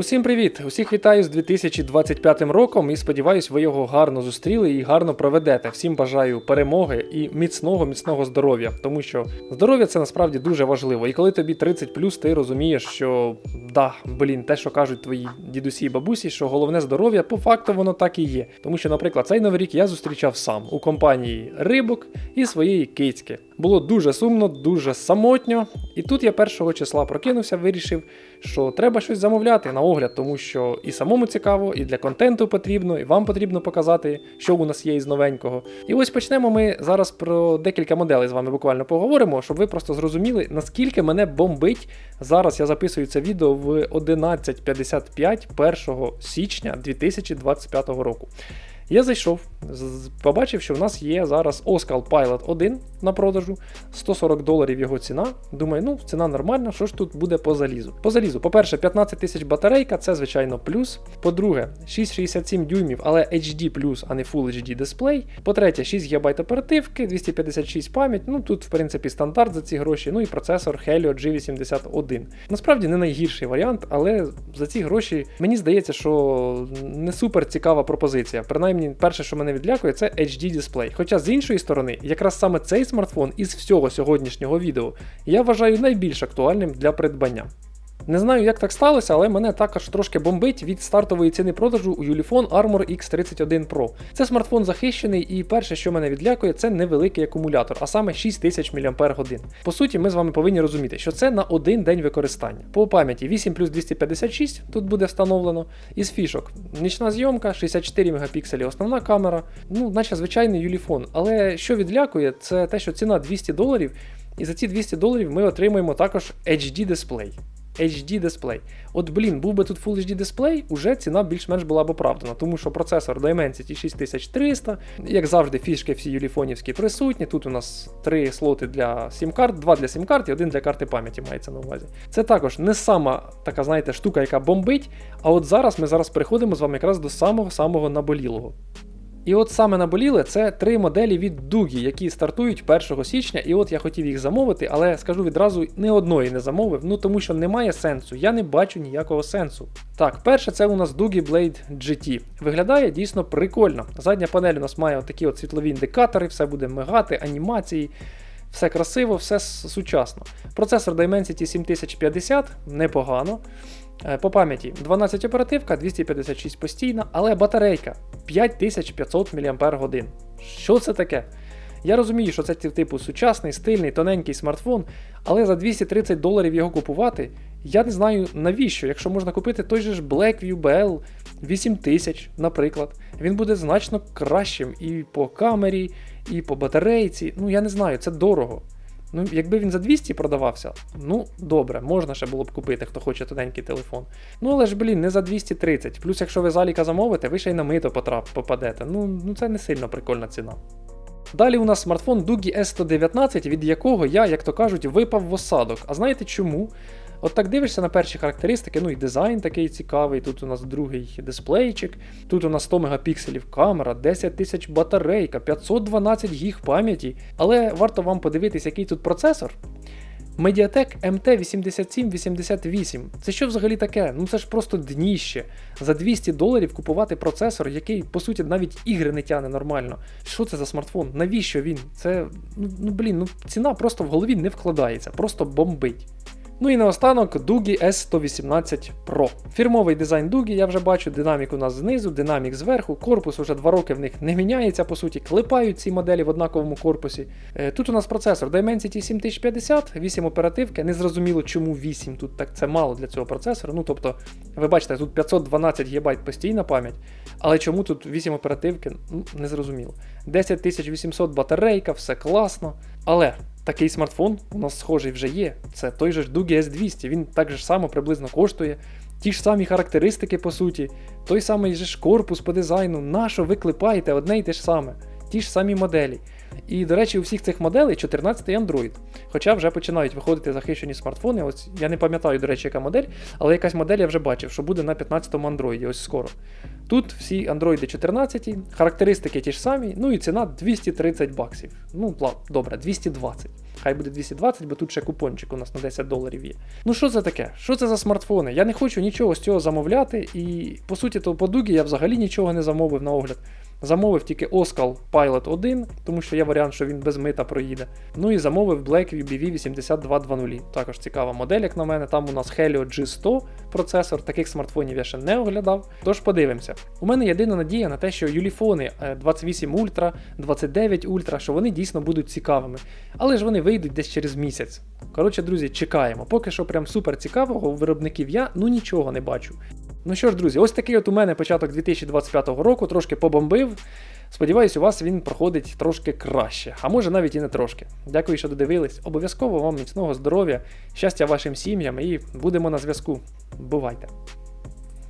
Усім привіт! Усіх вітаю з 2025 роком і сподіваюсь, ви його гарно зустріли і гарно проведете. Всім бажаю перемоги і міцного, міцного здоров'я, тому що здоров'я це насправді дуже важливо. І коли тобі 30 ти розумієш, що да, блін, те, що кажуть твої дідусі і бабусі, що головне здоров'я, по факту воно так і є. Тому що, наприклад, цей новий рік я зустрічав сам у компанії рибок і своєї кицьки. Було дуже сумно, дуже самотньо. І тут я першого числа прокинувся, вирішив, що треба щось замовляти на огляд, тому що і самому цікаво, і для контенту потрібно, і вам потрібно показати, що у нас є із новенького. І ось почнемо ми зараз про декілька моделей з вами буквально поговоримо, щоб ви просто зрозуміли, наскільки мене бомбить. Зараз я записую це відео в 11.55 1 січня 2025 року. Я зайшов, побачив, що в нас є зараз Oscal Pilot 1 на продажу, 140 доларів його ціна. Думаю, ну ціна нормальна, що ж тут буде по залізу? По залізу, по-перше, 15 тисяч батарейка, це звичайно плюс. По-друге, 667 дюймів, але HD, а не Full HD дисплей. По-третє, 6 ГБ оперативки, 256 пам'ять. Ну тут, в принципі, стандарт за ці гроші. Ну і процесор Helio G81. Насправді не найгірший варіант, але за ці гроші мені здається, що не супер цікава пропозиція. Принаймні перше, що мене відлякує, це HD дисплей. Хоча з іншої сторони, якраз саме цей смартфон із всього сьогоднішнього відео я вважаю найбільш актуальним для придбання. Не знаю, як так сталося, але мене також трошки бомбить від стартової ціни продажу у Ulefone Armor X31 Pro. Це смартфон захищений, і перше, що мене відлякує, це невеликий акумулятор, а саме 6000 мАч. По суті, ми з вами повинні розуміти, що це на один день використання. По пам'яті 8 плюс 256 тут буде встановлено. Із фішок нічна зйомка, 64 Мп основна камера, ну, наче звичайний Ulefone. Але що відлякує, це те, що ціна 200 доларів, і за ці 200 доларів ми отримуємо також HD дисплей. HD дисплей. От, блін, був би тут Full HD дисплей, уже ціна більш-менш була б оправдана, тому що процесор Dimensity 6300, як завжди, фішки всі юліфонівські присутні. Тут у нас три слоти для сім-карт, два для сім-карт і один для карти пам'яті мається на увазі. Це також не сама така, знаєте, штука, яка бомбить. А от зараз ми зараз переходимо з вами якраз до самого-самого наболілого. І от саме наболіле це три моделі від Дугі, які стартують 1 січня. І от я хотів їх замовити, але скажу відразу, не одної не замовив, ну тому що немає сенсу. Я не бачу ніякого сенсу. Так, перше, це у нас Дугі Blade GT. Виглядає дійсно прикольно. Задня панель у нас має такі от світлові індикатори, все буде мигати, анімації. Все красиво, все сучасно. Процесор Dimensity 7050 непогано. Е, по пам'яті 12 оперативка, 256 постійна, але батарейка 5500 мАч. Що це таке? Я розумію, що це типу сучасний, стильний, тоненький смартфон, але за 230 доларів його купувати, я не знаю навіщо, якщо можна купити той же ж Blackview BL 8000, наприклад, він буде значно кращим і по камері, і по батарейці. Ну я не знаю, це дорого. Ну, Якби він за 200 продавався, ну добре, можна ще було б купити, хто хоче тоненький телефон. Ну але ж, блін, не за 230. Плюс, якщо ви заліка замовите, ви ще й на мито потрап, попадете. Ну, ну це не сильно прикольна ціна. Далі у нас смартфон Dugi S119, від якого я, як то кажуть, випав в осадок. А знаєте чому? От так дивишся на перші характеристики, ну і дизайн такий цікавий. Тут у нас другий дисплейчик, тут у нас 100 мегапікселів камера, 10 тисяч батарейка, 512 гіг пам'яті. Але варто вам подивитись, який тут процесор. Mediatek MT8788. Це що взагалі таке? Ну це ж просто дніще. За 200 доларів купувати процесор, який, по суті, навіть ігри не тяне нормально. Що це за смартфон? Навіщо він? Це, ну, ну блін, ну ціна просто в голові не вкладається, просто бомбить. Ну і наостанок Дугі S118 Pro. Фірмовий дизайн Дугі, я вже бачу, динамік у нас знизу, динамік зверху, корпус уже два роки в них не міняється, по суті, клепають ці моделі в однаковому корпусі. Е, тут у нас процесор Dimensity 7050, 8 оперативки. Незрозуміло, чому 8 тут так це мало для цього процесора. Ну тобто, ви бачите, тут 512 ГБ постійна пам'ять, але чому тут 8 оперативки, ну, незрозуміло. 10800 батарейка, все класно. Але Такий смартфон у нас схожий вже є. Це той же ж Dugi S200, він так же само приблизно коштує. Ті ж самі характеристики, по суті, той самий же ж корпус по дизайну, на що ви клепаєте одне й те ж саме, ті ж самі моделі. І, до речі, у всіх цих моделей 14 Android. Хоча вже починають виходити захищені смартфони. Ось я не пам'ятаю, до речі, яка модель, але якась модель я вже бачив, що буде на 15-му Android, ось скоро. Тут всі Android 14, характеристики ті ж самі, ну і ціна 230 баксів. Ну, добре, 220. Хай буде 220, бо тут ще купончик у нас на 10 доларів є. Ну що це таке? Що це за смартфони? Я не хочу нічого з цього замовляти, і по суті, то по Дугі я взагалі нічого не замовив на огляд. Замовив тільки Oskal Pilot 1, тому що є варіант, що він без мита проїде. Ну і замовив Blackview BV8220. Також цікава модель, як на мене. Там у нас Helio G100 процесор. Таких смартфонів я ще не оглядав. Тож подивимося. У мене єдина надія на те, що юліфони е, 28 Ultra, 29 Ultra, що вони дійсно будуть цікавими. Але ж вони вийдуть десь через місяць. Коротше, друзі, чекаємо. Поки що прям супер цікавого у виробників я ну нічого не бачу. Ну що ж, друзі, ось такий от у мене початок 2025 року, трошки побомбив. Сподіваюсь, у вас він проходить трошки краще, а може навіть і не трошки. Дякую, що додивились. Обов'язково вам міцного здоров'я, щастя вашим сім'ям і будемо на зв'язку. Бувайте!